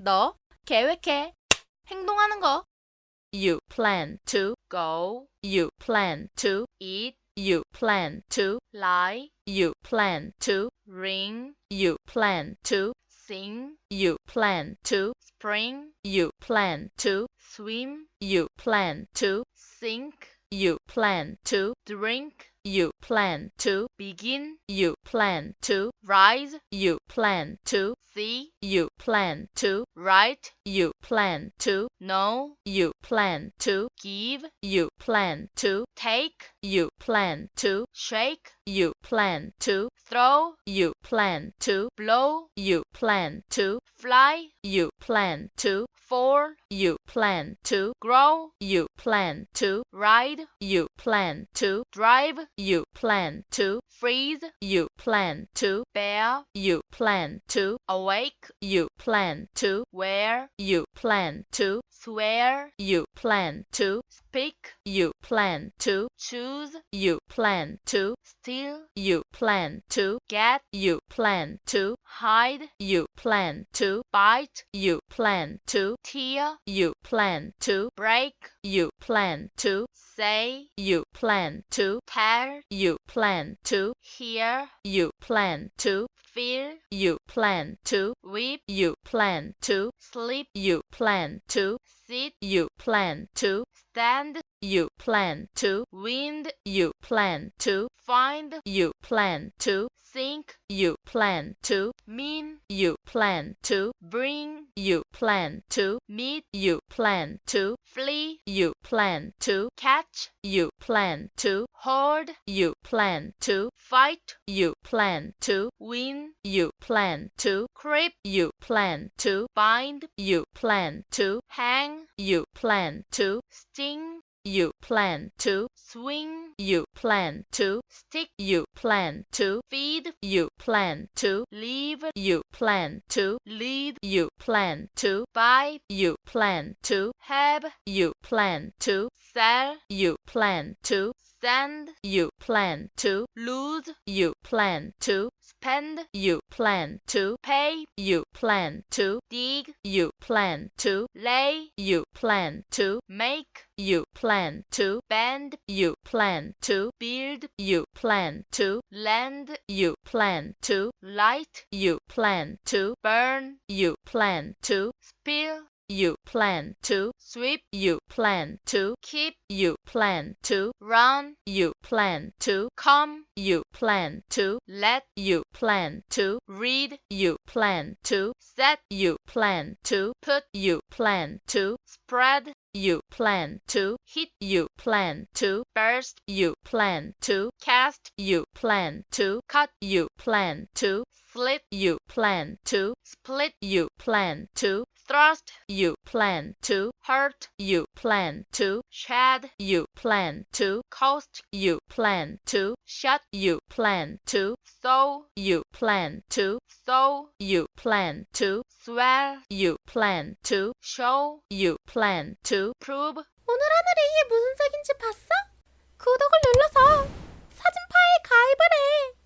너 계획해. 행동하는 거. You plan to go, You plan to eat, You plan to lie, You plan to ring, You plan to sing, You plan to spring, You plan to swim, You plan to sink, You plan to drink, You plan to begin, You plan to rise, You plan to see, You plan to write, You plan to know, You plan to give, You plan to take, You plan to shake, You plan to throw, You plan to blow, You plan to fly, You plan to fall, You plan to grow, You plan to ride, You plan to drive, You plan to freeze, You plan to bear, You plan to awake, You plan to wear, You plan to swear, You plan to speak, You plan to choose, You plan to steal, You plan to get, You plan to hide, You plan to bite, You plan to tear, You plan to break, You plan to say, You plan to tell, You plan to hear, You plan to feel, You plan to weep, You plan to sleep, You plan to sit, You plan to stand, You plan to wind, You plan to find, You plan to think, You plan to mean, You plan to bring, You plan to meet, You plan to flee, You plan to catch, You plan to hold, You plan to fight, You plan to win, You plan to creep, You plan to bind, You plan to hang, You plan to sting, You plan to swing, You plan to stick, You plan to feed, You plan to leave, You plan to lead, You plan to buy, You plan to have, You plan to sell, You plan to send, You plan to lose, You plan to spend, You plan to pay, You plan to dig, You plan to lay, You plan to make, You plan to bend, You plan to build, You plan to lend, You plan to light, You plan to burn, You plan to spill, You plan to sweep, You plan to keep, You plan to run, You plan to come, You plan to let, You plan to read, You plan to set, You plan to put, You plan to spread, You plan to hit, You plan to burst, You plan to cast, You plan to cut, You plan to slit, You plan to split, You plan to thrust, You plan to hurt, You plan to shed, You plan to coast, You plan to shut, You plan to sow, You plan to sow, You plan to swell, You plan to show, You plan to prove, 오늘 하늘이 이게 무슨 색인지 봤어? 구독을 눌러서 사진 파일 가입을 해.